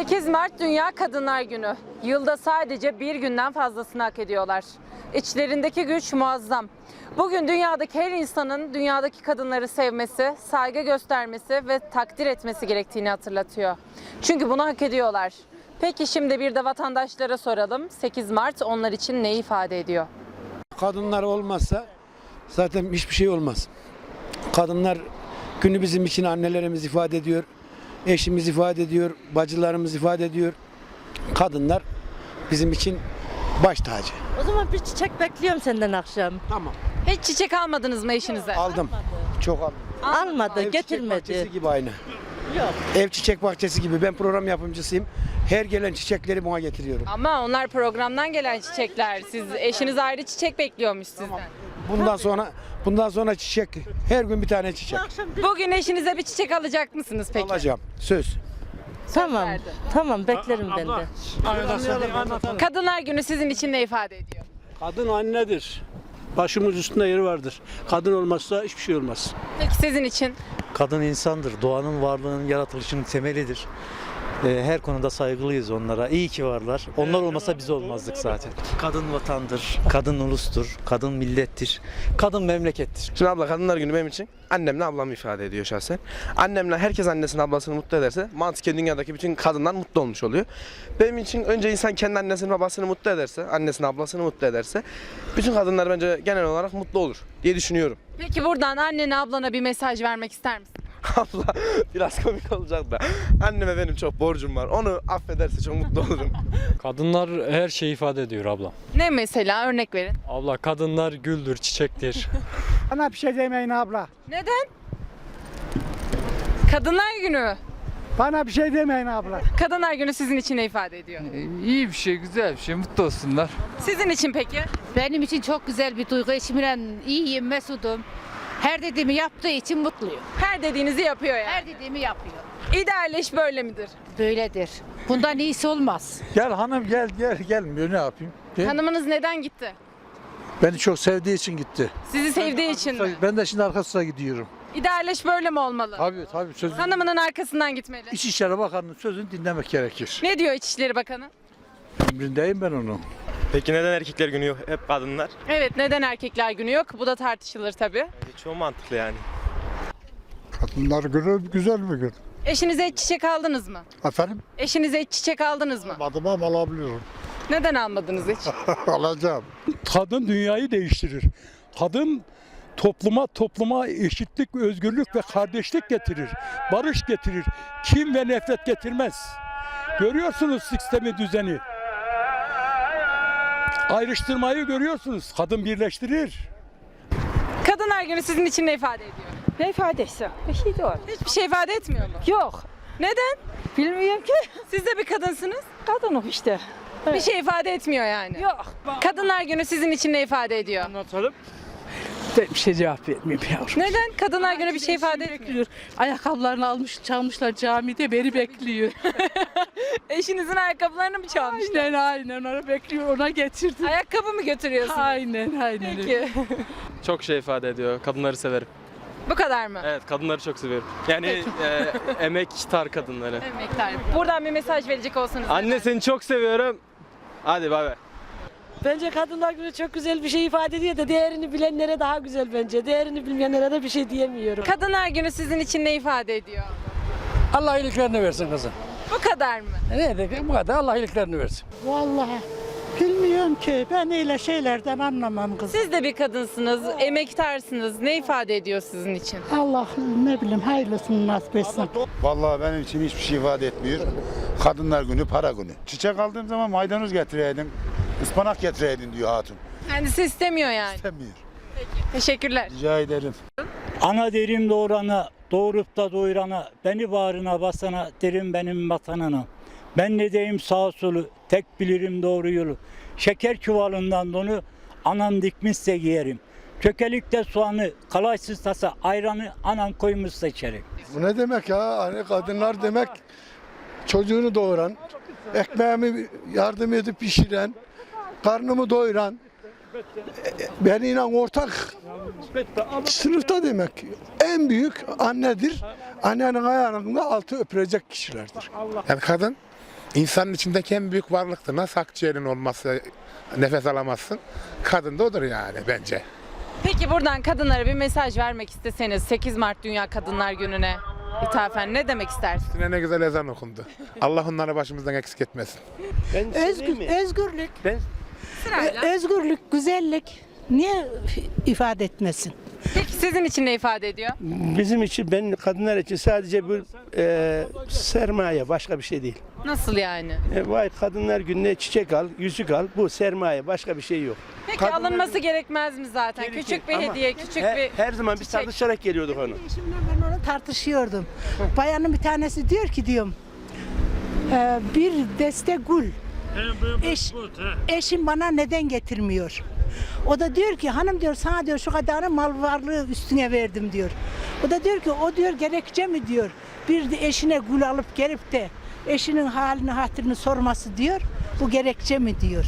8 Mart Dünya Kadınlar Günü. Yılda sadece bir günden fazlasını hak ediyorlar. İçlerindeki güç muazzam. Bugün dünyadaki her insanın dünyadaki kadınları sevmesi, saygı göstermesi ve takdir etmesi gerektiğini hatırlatıyor. Çünkü bunu hak ediyorlar. Peki şimdi bir de vatandaşlara soralım. 8 Mart onlar için ne ifade ediyor? Kadınlar olmazsa zaten hiçbir şey olmaz. Kadınlar günü bizim için annelerimiz ifade ediyor, eşimiz ifade ediyor, bacılarımız ifade ediyor. Kadınlar bizim için baş tacı. O zaman bir çiçek bekliyorum senden akşam. Tamam. Hiç çiçek almadınız mı eşinize? Aldım. Çok aldım. Almadı, Ev çiçek getirmedi. bahçesi gibi aynı. Yok. Ev çiçek bahçesi gibi. Ben program yapımcısıyım. Her gelen çiçekleri buna getiriyorum. Ama onlar programdan gelen çiçekler. Siz eşiniz ayrı çiçek bekliyormuş sizden. Bundan sonra bundan sonra çiçek her gün bir tane çiçek. Bugün eşinize bir çiçek alacak mısınız peki? alacağım. Söz. Tamam, verdi. tamam beklerim ben de. Kadınlar Günü sizin için ne ifade ediyor? Kadın annedir. Başımız üstünde yeri vardır. Kadın olmazsa hiçbir şey olmaz. Peki sizin için? Kadın insandır. Doğanın varlığının yaratılışının temelidir. Ee, Her konuda saygılıyız onlara. İyi ki varlar. Onlar olmasa biz olmazdık zaten. Kadın vatandır, kadın ulustur, kadın millettir, kadın memlekettir. Şimdi abla kadınlar günü benim için annemle ablam ifade ediyor şahsen. Annemle herkes annesini ablasını mutlu ederse mantıken dünyadaki bütün kadınlar mutlu olmuş oluyor. Benim için önce insan kendi annesini babasını mutlu ederse, annesini ablasını mutlu ederse bütün kadınlar bence genel olarak mutlu olur diye düşünüyorum. Peki buradan annene ablana bir mesaj vermek ister misin? Abla biraz komik olacak da anneme benim çok borcum var. Onu affederse çok mutlu olurum. Kadınlar her şeyi ifade ediyor abla. Ne mesela örnek verin. Abla kadınlar güldür, çiçektir. Bana bir şey demeyin abla. Neden? Kadınlar Günü. Bana bir şey demeyin abla. Kadınlar Günü sizin için ne ifade ediyor? İyi bir şey, güzel bir şey, mutlu olsunlar. Sizin için peki? Benim için çok güzel bir duygu. Eşimle iyiyim, mesudum. Her dediğimi yaptığı için mutluyum. Her dediğinizi yapıyor yani. Her dediğimi yapıyor. İdeal eş böyle midir? Böyledir. Bundan iyisi olmaz. Gel hanım gel gel gelmiyor ne yapayım? Mi? Hanımınız neden gitti? Beni çok sevdiği için gitti. Sizi sevdiği için mi? Ben de şimdi arkasına gidiyorum. İdeal eş böyle mi olmalı? Tabii tabii sözün. Hanımının arkasından gitmeli. İçişleri Bakanı'nın sözünü dinlemek gerekir. Ne diyor İçişleri Bakanı? Emrindeyim ben onun. Peki neden erkekler günü yok hep kadınlar? Evet neden erkekler günü yok? Bu da tartışılır tabii. Çok mantıklı yani. Kadınlar günü güzel bir gün. Eşinize hiç çiçek aldınız mı? Efendim? Eşinize hiç çiçek aldınız mı? Adıma mal alabiliyorum. Neden almadınız hiç? Alacağım. Kadın dünyayı değiştirir. Kadın topluma topluma eşitlik, özgürlük ve kardeşlik getirir. Barış getirir. Kim ve nefret getirmez. Görüyorsunuz sistemi düzeni. Ayrıştırmayı görüyorsunuz. Kadın birleştirir. Kadınlar günü sizin için ne ifade ediyor? Ne ifadesi? Bir şey de var. Hiçbir şey ifade etmiyor mu? Yok. Neden? Bilmiyorum ki. Siz de bir kadınsınız. Kadınım işte. Bir şey ifade etmiyor yani. Yok. Kadınlar günü sizin için ne ifade ediyor? Anlatalım. Bir şey cevap vermeyeyim yavrum. Neden? Kadınlar günü bir şey ifade etmiyor. Ayakkabılarını almış çalmışlar camide beni bekliyor. Eşinizin ayakkabılarını mı çalmışlar? aynen aynen onu bekliyor ona getirdim. Ayakkabı mı götürüyorsunuz? Aynen aynen. Peki. Çok şey ifade ediyor. Kadınları severim. Bu kadar mı? Evet, kadınları çok seviyorum. Yani e, emektar kadınları. Emektar. Buradan bir mesaj verecek olsanız. Anne seni çok seviyorum. Hadi bay bay. Bence kadınlar günü çok güzel bir şey ifade ediyor da değerini bilenlere daha güzel bence. Değerini bilmeyenlere de bir şey diyemiyorum. Kadınlar günü sizin için ne ifade ediyor? Allah iyiliklerini versin kızım. Bu kadar mı? Ne dedim bu kadar Allah iyiliklerini versin. Vallahi bilmiyorum ki. Ben öyle şeylerden anlamam kız. Siz de bir kadınsınız, emektarsınız. Ne ifade ediyor sizin için? Allah ne bileyim hayırlısını nasip etsin. Vallahi benim için hiçbir şey ifade etmiyor. Kadınlar günü, para günü. Çiçek aldığım zaman maydanoz getireydin, ıspanak getireydin diyor hatun. Kendisi istemiyor yani. İstemiyor. Teşekkürler. Rica ederim. Ana derim doğurana, doğurup da doyurana, beni bağrına basana, derim benim vatanına. Ben ne diyeyim sağ solu, tek bilirim doğru yolu. Şeker çuvalından donu, anam dikmişse giyerim. Çökelikte soğanı, kalaysız tasa, ayranı anam koymuşsa içerim. Bu ne demek ya? Hani kadınlar demek çocuğunu doğuran, ekmeğimi yardım edip pişiren, karnımı doyuran, e, benimle ortak sınıfta demek. En büyük annedir. Annenin ayağında altı öpülecek kişilerdir. Yani kadın İnsanın içindeki en büyük varlıktır. Nasıl akciğerin olması nefes alamazsın? Kadın da odur yani bence. Peki buradan kadınlara bir mesaj vermek isteseniz 8 Mart Dünya Kadınlar Günü'ne ithafen ne demek istersiniz? Yine ne güzel ezan okundu. Allah onları başımızdan eksik etmesin. Özgür, özgürlük. Sırayla. Özgürlük, güzellik niye ifade etmesin? Peki sizin için ne ifade ediyor? Bizim için, ben kadınlar için sadece bir e, sermaye, başka bir şey değil. Nasıl yani? E, vay kadınlar gününe çiçek al, yüzük al, bu sermaye, başka bir şey yok. Peki Kadınlar- alınması gerekmez mi zaten? Gerekir Küçük bir ama hediye, küçük Her, bir her zaman biz çiçek. tartışarak geliyorduk onu. Eşimle ben onu tartışıyordum. Bayanın bir tanesi diyor ki diyorum "e, bir deste gül Eş, eşim bana neden getirmiyor? O da diyor ki hanım diyor sana diyor şu kadarı mal varlığı üstüne verdim diyor. O da diyor ki o diyor gerekçe mi diyor. Bir de eşine gül alıp gelip de eşinin halini hatırını sorması diyor. Bu gerekçe mi diyor.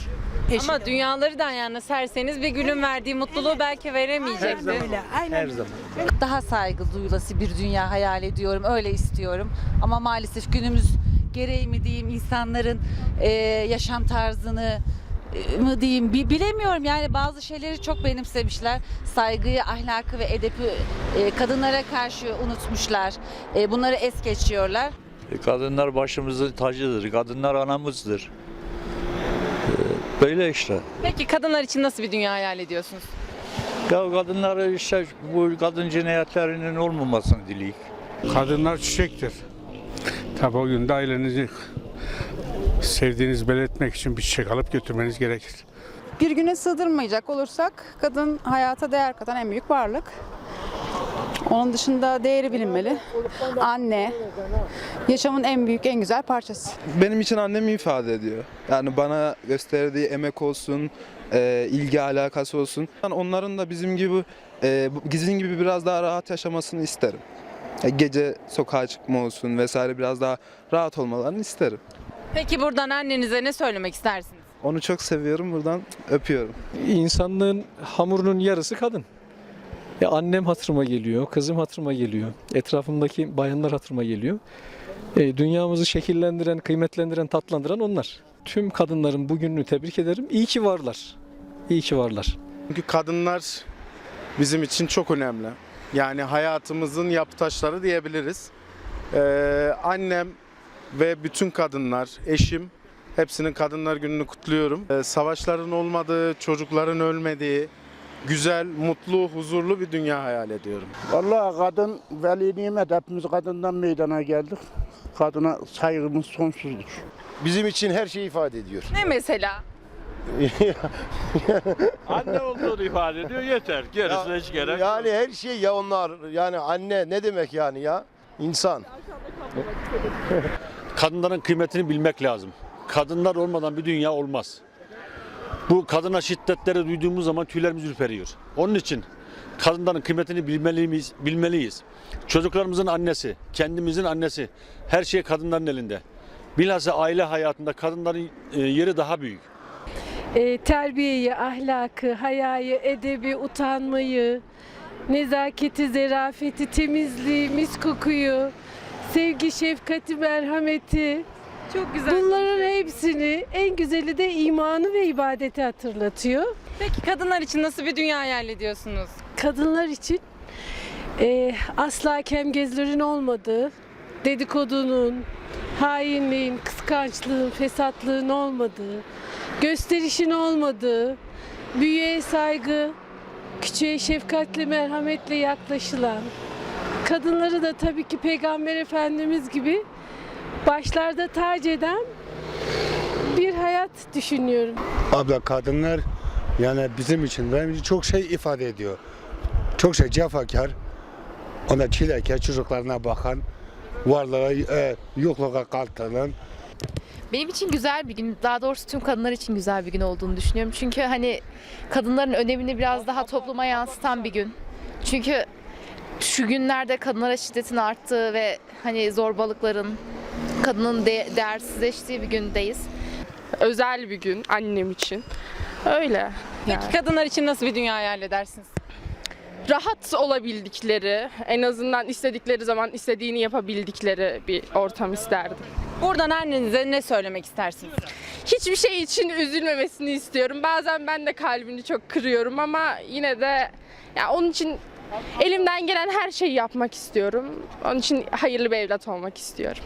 Eşine. Ama dünyaları da ayağına serseniz bir gülün verdiği mutluluğu belki veremeyecekti. öyle. Aynen Her zaman. Daha saygı duyulası bir dünya hayal ediyorum. Öyle istiyorum. Ama maalesef günümüz gereği mi diyeyim insanların e, yaşam tarzını mı diyeyim bi- bilemiyorum yani bazı şeyleri çok benimsemişler saygıyı ahlakı ve edebi e, kadınlara karşı unutmuşlar E, bunları es geçiyorlar Kadınlar başımızın tacıdır. Kadınlar anamızdır. Böyle işte. Peki kadınlar için nasıl bir dünya hayal ediyorsunuz? Ya kadınları işte bu kadın cinayetlerinin olmamasını dileyik. Kadınlar çiçektir. Tabi o günde ailenizi sevdiğiniz belirtmek için bir çiçek alıp götürmeniz gerekir. bir güne sığdırmayacak olursak kadın hayata değer katan en büyük varlık onun dışında değeri bilinmeli anne yaşamın en büyük en güzel parçası Benim için annem ifade ediyor. Yani bana gösterdiği emek olsun, e, ilgi alakası olsun. Yani onların da bizim gibi, e, bizim gibi biraz daha rahat yaşamasını isterim. E, gece sokağa çıkma olsun vesaire biraz daha rahat olmalarını isterim. Peki buradan annenize ne söylemek istersiniz? Onu çok seviyorum. Buradan öpüyorum. İnsanlığın hamurunun yarısı kadın. Ya annem hatırıma geliyor, kızım hatırıma geliyor, etrafımdaki bayanlar hatırıma geliyor. E, dünyamızı şekillendiren, kıymetlendiren, tatlandıran onlar. Tüm kadınların bugününü tebrik ederim. İyi ki varlar. İyi ki varlar. Çünkü kadınlar bizim için çok önemli. Yani hayatımızın yapı taşları diyebiliriz. Ee, annem ve bütün kadınlar, eşim hepsinin Kadınlar Günü'nü kutluyorum. Ee, savaşların olmadığı, çocukların ölmediği, güzel, mutlu, huzurlu bir dünya hayal ediyorum. Vallahi kadın veli nimet. Hepimiz kadından meydana geldik. Kadına saygımız sonsuzdur. Bizim için her şeyi ifade ediyor. Ne mesela? Anne olduğunu ifade ediyor yeter. Gerisine hiç gerek Yani her şey ya onlar. Yani anne ne demek yani ya? İnsan. Kadınların kıymetini bilmek lazım. Kadınlar olmadan bir dünya olmaz. Bu kadına şiddetleri duyduğumuz zaman tüylerimiz ürperiyor. Onun için kadınların kıymetini bilmeliyiz, bilmeliyiz. Çocuklarımızın annesi, kendimizin annesi, her şey kadınların elinde. Bilhassa aile hayatında kadınların e, yeri daha büyük. e, terbiyeyi, ahlakı, hayayı, edebi, utanmayı, nezaketi, zerafeti, temizliği, mis kokuyu, sevgi, şefkati, merhameti. Çok güzel. Bunların hepsini en güzeli de imanı ve ibadeti hatırlatıyor. Peki kadınlar için nasıl bir dünya hayal ediyorsunuz? Kadınlar için e, asla kemgezlerin olmadığı, dedikodunun, hainliğin, kıskançlığın, fesatlığın olmadığı, gösterişin olmadığı, büyüğe saygı, küçüğe şefkatle, merhametle yaklaşılan, kadınları da tabii ki Peygamber Efendimiz gibi başlarda tac eden bir hayat düşünüyorum. Abla kadınlar yani bizim için benim için çok şey ifade ediyor. Çok şey cefakar. Ona çilekar çocuklarına bakan, varlığa, e, yokluğa kaltıran. Benim için güzel bir gün, daha doğrusu tüm kadınlar için güzel bir gün olduğunu düşünüyorum. Çünkü hani kadınların önemini biraz daha topluma yansıtan bir gün. Çünkü şu günlerde kadınlara şiddetin arttığı ve hani zorbalıkların, kadının de- değersizleştiği bir gündeyiz. Özel bir gün annem için. Öyle. Peki kadınlar için nasıl bir dünya hayal edersiniz? rahat olabildikleri, en azından istedikleri zaman istediğini yapabildikleri bir ortam isterdim. Buradan annenize ne söylemek istersiniz? Hiçbir şey için üzülmemesini istiyorum. Bazen ben de kalbini çok kırıyorum ama yine de ya onun için elimden gelen her şeyi yapmak istiyorum. Onun için hayırlı bir evlat olmak istiyorum.